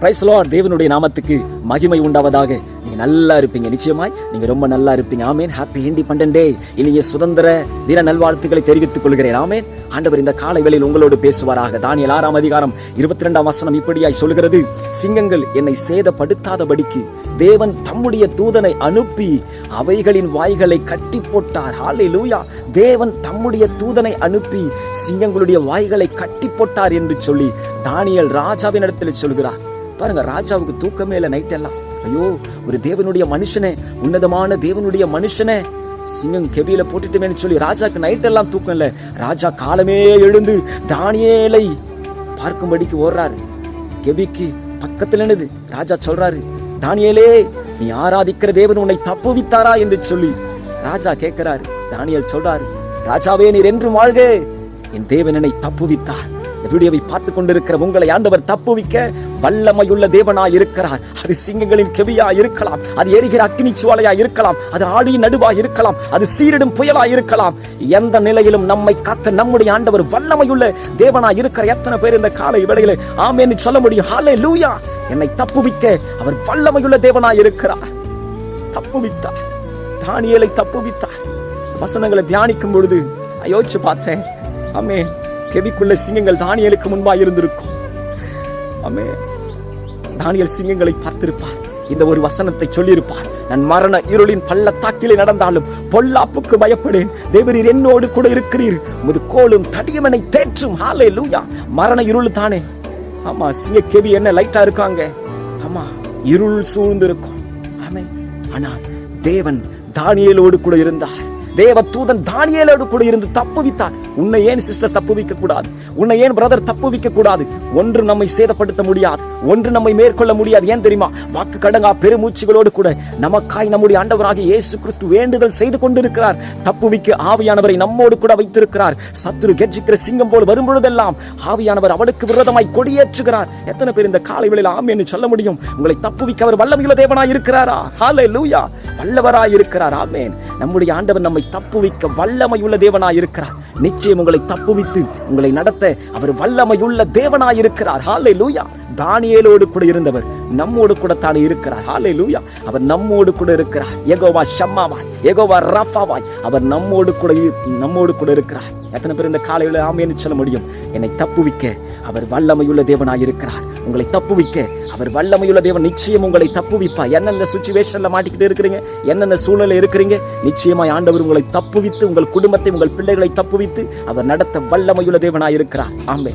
பிரைஸ்லோ தேவனுடைய நாமத்துக்கு மகிமை உண்டாவதாக. நீங்கள் நல்லா இருப்பீங்க. நிச்சயமாய் நீங்க ரொம்ப நல்லா இருப்பீங்க. ஆமேன். ஹாப்பி இண்டிபெண்டன்ட் டே இனிய சுதந்திர தின நல்வாழ்த்துக்களை தெரிவித்துக் கொள்கிறேன். ஆமேன். ஆண்டவர் இந்த காலை வேளையில் உங்களோடு பேசுவாராக. தானியல் ஆறாம் அதிகாரம் இருபத்தி ரெண்டாம் வசனம் இப்படியாய் சொல்கிறது சிங்கங்கள் என்னை சேதப்படுத்தாதபடிக்கு தேவன் தம்முடைய தூதனை அனுப்பி அவைகளின் வாய்களை கட்டி போட்டார். லூயா தேவன் தம்முடைய தூதனை அனுப்பி சிங்கங்களுடைய வாய்களை கட்டி போட்டார் என்று சொல்லி தானியல் ராஜாவின் இடத்தில் சொல்கிறார். பாருங்க ராஜாவுக்கு தூக்கமே இல்லை நைட் எல்லாம். ஐயோ ஒரு தேவனுடைய மனுஷனே உன்னதமான தேவனுடைய மனுஷனே. சிங்கம் கெபியில போட்டுட்டுமேனு சொல்லி ராஜாக்கு நைட் எல்லாம் தூக்கம் இல்லை. ராஜா காலமே எழுந்து தானியேலை பார்க்கும்படிக்கு ஓடுறாரு. கெபிக்கு பக்கத்துல என்னது ராஜா சொல்றாரு தானியேலே நீ ஆராதிக்கிற தேவன் உன்னை தப்புவித்தாரா? என்று சொல்லி ராஜா கேட்கிறாரு. தானியல் சொல்றாரு ராஜாவே நீர் என்றும் வாழ்க. என் தேவன் என்னை தப்புவித்தார். இந்த வீடியோவை பார்த்து கொண்டிருக்கிற உங்களை ஆண்டவர் தப்புவிக்க வல்லமையுள்ள தேவனாய் இருக்கிறார். அது சிங்கங்களின் கெவியா இருக்கலாம் அது எரிகிற அக்னி சுவாலையா இருக்கலாம் அது ஆடியின் நடுவா இருக்கலாம் அது சீரிடும் புயலா இருக்கலாம். எந்த நிலையிலும் நம்மை காக்க நம்முடைய ஆண்டவர் வல்லமையுள்ள தேவனாய் இருக்கிற எத்தனை பேர் இந்த காலை வேளையில ஆமேன்னு சொல்ல முடியும். ஹாலே லூயா என்னை தப்புவிக்க அவர் வல்லமையுள்ள தேவனாய் இருக்கிறார். தப்புவித்தார். தானியலை தப்புவித்தார். வசனங்களை தியானிக்கும் பொழுது யோசிச்சு பார்த்தேன். ஆமே கெவிக்குள்ள சிங்கங்கள் தானியலுக்கு முன்பா இருந்திருக்கும். ஆமே தானியல் சிங்கங்களை பார்த்திருப்பார். இந்த ஒரு வசனத்தை சொல்லியிருப்பார். நான் மரண இருளின் பள்ளத்தாக்கிலே நடந்தாலும் பொல்லாப்புக்கு பயப்படேன். தேவரீர் என்னோடு கூட இருக்கிறீர். முது கோலும் தடியமனை தேற்றும். ஹாலே லூயா மரண இருள் தானே. ஆமா சிங்க கெவி என்ன லைட்டா இருக்காங்க. ஆமா இருள் சூழ்ந்திருக்கும். ஆமே ஆனால் தேவன் தானியலோடு கூட இருந்தார். தேவ தூதன் தானியலோடு கூட இருந்து தப்புவித்தார். உன்னை ஏன் சிஸ்டர் தப்புவிக்க கூடாது உன்னை ஏன் பிரதர் தப்புவிக்க கூடாது ஒன்று நம்மை சேதப்படுத்த முடியாது. ஒன்று நம்மை மேற்கொள்ள முடியாது. ஏன் தெரியுமா? வாக்கு கடங்கா பெருமூச்சுகளோடு கூட நமக்காய் நம்முடைய ஆண்டவராக இயேசு கிறிஸ்து வேண்டுதல் செய்து கொண்டிருக்கிறார். தப்பு வைக்க ஆவியானவரை நம்மோடு கூட வைத்திருக்கிறார். சத்துரு கெர்ஜிக்கிற சிங்கம் போல் வரும் பொழுதெல்லாம் ஆவியானவர் அவனுக்கு விரோதமாய் கொடியேற்றுகிறார். எத்தனை பேர் இந்த காலை வேளையில் ஆம் என்று சொல்ல முடியும்? உங்களை தப்பு வைக்க அவர் வல்லமையுள்ள தேவனாய் இருக்கிறாரா? ஹாலே லூயா வல்லவராய் இருக்கிறார். ஆமேன். நம்முடைய ஆண்டவர் நம்மை தப்பு விக்க வல்லமை உள்ள தேவனாய் இருக்கிறார். நிச்சயம் உங்களை தப்புவித்து உங்களை நடத்த அவர் வல்லமையுள்ள தேவனாயிருக்கிறார். ஹாலே லூயா தானியலோடு கூட இருந்தவர் நம்மோடு கூட தானே இருக்கிறார். ஹாலே லூயா அவர் நம்மோடு கூட இருக்கிறார். எகோவா ஷம்மாவாய் எகோவா ரஃபாவாய் அவர் நம்மோடு கூட நம்மோடு கூட இருக்கிறார். எத்தனை பேர் இந்த காலையில் ஆமேன்னு சொல்ல முடியும்? என்னை தப்புவிக்க அவர் வல்லமையுள்ள தேவனாய் இருக்கிறார். உங்களை தப்புவிக்க அவர் வல்லமையுள்ள தேவன் நிச்சயம் உங்களை தப்புவிப்பா எந்தெந்த சுச்சுவேஷனில் மாட்டிக்கிட்டு இருக்கிறீங்க? எந்தெந்த சூழலில் இருக்கிறீங்க? நிச்சயமாய் ஆண்டவர் உங்களை தப்புவித்து உங்கள் குடும்பத்தை உங்கள் பிள்ளைகளை தப்புவித்து அவர் நடத்த வல்லமையுள்ள தேவனாய் இருக்கிறார். ஆமே